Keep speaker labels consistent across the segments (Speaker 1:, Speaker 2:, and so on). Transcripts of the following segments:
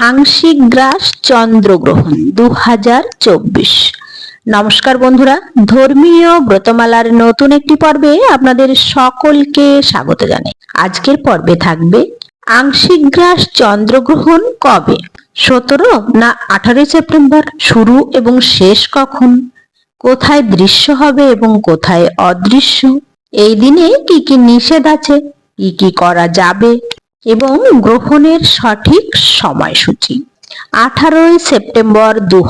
Speaker 1: আংশিক গ্রাস চন্দ্রগ্রহণ দু হাজার চব্বিশ। নমস্কার বন্ধুরা, ধর্মীয় ব্রতমালার নতুন একটি পর্বে আপনাদের সকলকে স্বাগত জানাই। আজকের পর্বে থাকবে আংশিক গ্রাস চন্দ্রগ্রহণ কবে? সতেরো না আঠারোই সেপ্টেম্বর? শুরু এবং শেষ কখন? কোথায় দৃশ্য হবে এবং কোথায় অদৃশ্য? এই দিনে কি কি নিষেধ আছে? কি কি করা যাবে? এবং গ্রহণের সঠিক সময়সূচি। আঠারোই সেপ্টেম্বর দু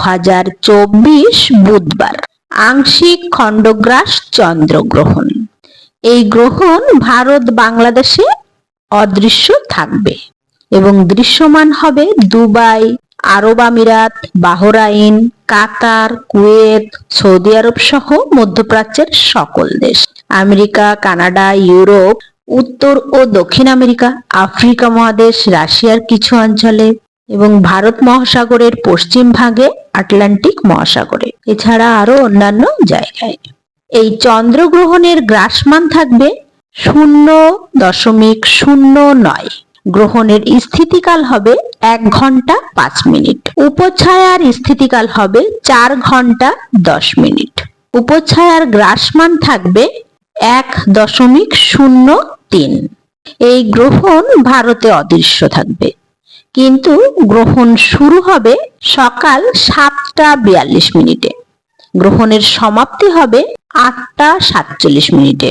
Speaker 1: বুধবার, আংশিক খণ্ডগ্রাস চন্দ্রগ্রহণ। এই গ্রহণ ভারত বাংলাদেশে অদৃশ্য থাকবে এবং দৃশ্যমান হবে দুবাই, আরব আমিরাত, বাহরাইন, কাতার, কুয়েত, সৌদি আরব সহ মধ্যপ্রাচ্যের সকল দেশ। আমেরিকা, কানাডা, ইউরোপ উত্তর ও দক্ষিণ আমেরিকা, আফ্রিকা মহাদেশ, রাশিয়ার কিছু অঞ্চলে এবং ভারত মহাসাগরের পশ্চিম ভাগে আটলান্টিক মহাসাগরে। এছাড়া আরও অন্যান্য জায়গায়। এই চন্দ্রগ্রহণের গ্রাসমান থাকবে শূন্য দশমিক শূন্য নয়। গ্রহণের স্থিতিকাল হবে এক ঘণ্টা পাঁচ মিনিট। উপছায়ার স্থিতিকাল হবে চার ঘণ্টা দশ মিনিট। উপছায়ার গ্রাসমান থাকবে এক দশমিক শূন্য তিন। এই গ্রহণ ভারতে অদৃশ্য থাকবে। কিন্তু গ্রহণ শুরু হবে সকাল সাতটা বিয়াল্লিশ মিনিটে। গ্রহণের সমাপ্তি হবে আটটা সাতচল্লিশ মিনিটে।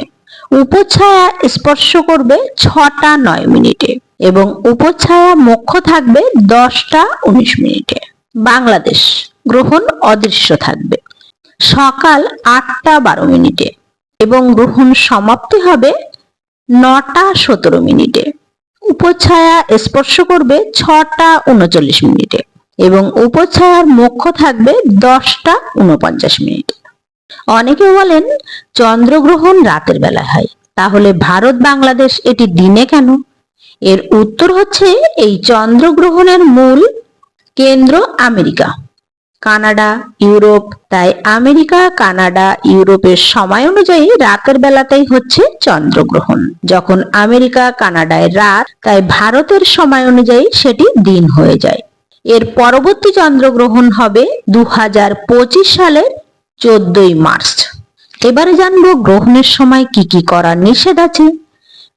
Speaker 1: উপছায়া স্পর্শ করবে ছটা নয় মিনিটে এবং উপছায়া মুখ্য থাকবে দশটা উনিশ মিনিটে। বাংলাদেশ, গ্রহণ অদৃশ্য থাকবে সকাল আটটা বারো মিনিটে এবং গ্রহণ সমাপ্তি হবে নটা সতেরো মিনিটে। উপছায়া স্পর্শ করবে ছটা উনচল্লিশ মিনিটে এবং উপছায়ার মুখ্য থাকবে দশটা উনপঞ্চাশ মিনিটে। অনেকে বলেন, চন্দ্রগ্রহণ রাতের বেলায় হয়। তাহলে ভারত বাংলাদেশ এটি দিনে কেন? এর উত্তর হচ্ছে, এই চন্দ্রগ্রহণের মূল কেন্দ্র আমেরিকা। কানাডা, ইউরোপ, তাই আমেরিকা, কানাডা, ইউরোপের সময় অনুযায়ী রাতের বেলাতেই হচ্ছে চন্দ্রগ্রহণ। যখন আমেরিকা, কানাডায় রাত, তাই ভারতের সময় অনুযায়ী সেটি দিন হয়ে যায়। এর পরবর্তী চন্দ্রগ্রহণ হবে দু হাজার পঁচিশ সালের চোদ্দই মার্চ। এবারে জানব গ্রহণের সময় কি কি করার নিষেধ আছে।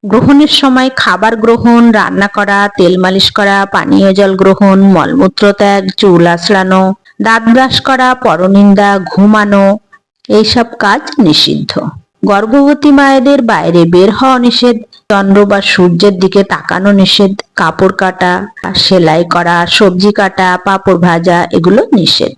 Speaker 1: গ্রহণের সময় খাবার গ্রহণ, রান্না করা, তেল মালিশ করা, পানীয় জল গ্রহণ, মলমূত্র ত্যাগ, চুল আঁচড়ানো দাঁত ব্রাশ করা, পরনিন্দা, ঘুমানো, এইসব কাজ নিষিদ্ধ। গর্ভবতী মায়েদের বাইরে বের হওয়া নিষেধ, চন্দ্র বা সূর্যের দিকে তাকানো নিষেধ, কাপড় কাটা, সেলাই করা, সবজি কাটা, পাপড় ভাজা, এগুলো নিষেধ।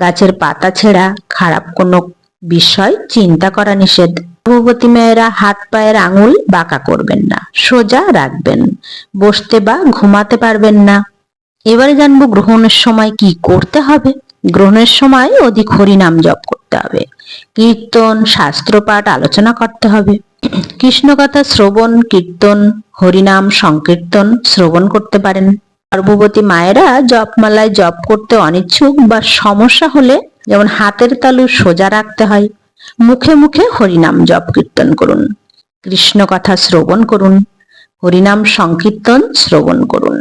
Speaker 1: গাছের পাতা ছেঁড়া, খারাপ কোনো বিষয় চিন্তা করা নিষেধ। গর্ভবতী মেয়েরা হাত পায়ের আঙুল বাঁকা করবেন না, সোজা রাখবেন। বসতে বা ঘুমাতে পারবেন না। এবারে জানব গ্রহণের সময় কি করতে হবে। গ্রহণের সময় অধিক হরিনাম জপ করতে হবে। কীর্তন, শাস্ত্রপাঠ আলোচনা করতে হবে। কৃষ্ণকথা, শ্রবণ, কীর্তন, হরিনাম, সংকীর্তন শ্রবণ করতে পারেন। গর্ভবতী মায়েরা জপমালায় জপ করতে অনিচ্ছুক বা সমস্যা হলে যেমন হাতের তালু সোজা রাখতে হয়, মুখে মুখে হরিনাম জপ কীর্তন করুন। কৃষ্ণ কথা শ্রবণ করুন। হরিনাম সংকীর্তন শ্রবণ করুন।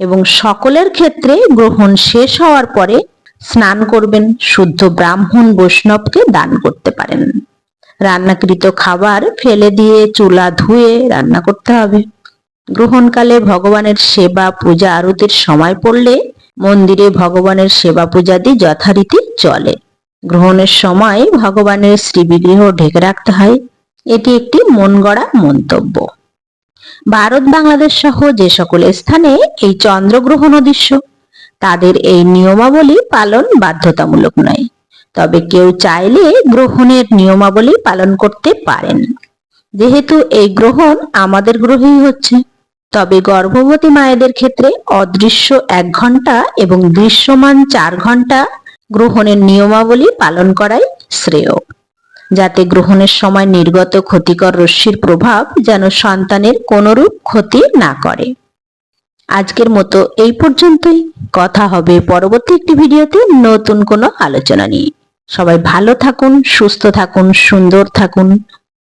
Speaker 1: এবং সকলের ক্ষেত্রে গ্রহণ শেষ হওয়ার পরে স্নান করবেন, শুদ্ধ ব্রাহ্মণ বৈষ্ণবকে দান করতে পারেন। রান্নাকৃত খাবার ফেলে দিয়ে চুলা ধুয়ে রান্না করতে হবে। গ্রহণকালে ভগবানের সেবা পূজা আরতির সময় পড়লে মন্দিরে ভগবানের সেবা পূজাদি যথারীতি চলে। গ্রহণের সময় ভগবানের শ্রীবিগ্রহ ঢেকে রাখতে হয়। এটি একটি মন গড়া মন্তব্য। ভারত বাংলাদেশ সহ যে সকল স্থানে এই চন্দ্রগ্রহণ অদৃশ্য তাদের এই নিয়মাবলী পালন বাধ্যতামূলক নয়। তবে কেউ চাইলে গ্রহণের নিয়মাবলী পালন করতে পারেন। যেহেতু এই গ্রহণ আমাদের গ্রহেই হচ্ছে, তবে গর্ভবতী মায়েদের ক্ষেত্রে অদৃশ্য এক ঘণ্টা এবং দৃশ্যমান চার ঘণ্টা গ্রহণের নিয়মাবলী পালন করাই শ্রেয়। যাতে গ্রহণের সময় নির্গত ক্ষতিকর রশ্মির প্রভাব যেন সন্তানের কোনরূপ ক্ষতি না করে। আজকের মতো এই পর্যন্তই। কথা হবে পরবর্তী একটি ভিডিওতে নতুন কোনো আলোচনা নিয়ে। সবাই ভালো থাকুন, সুস্থ থাকুন, সুন্দর থাকুন।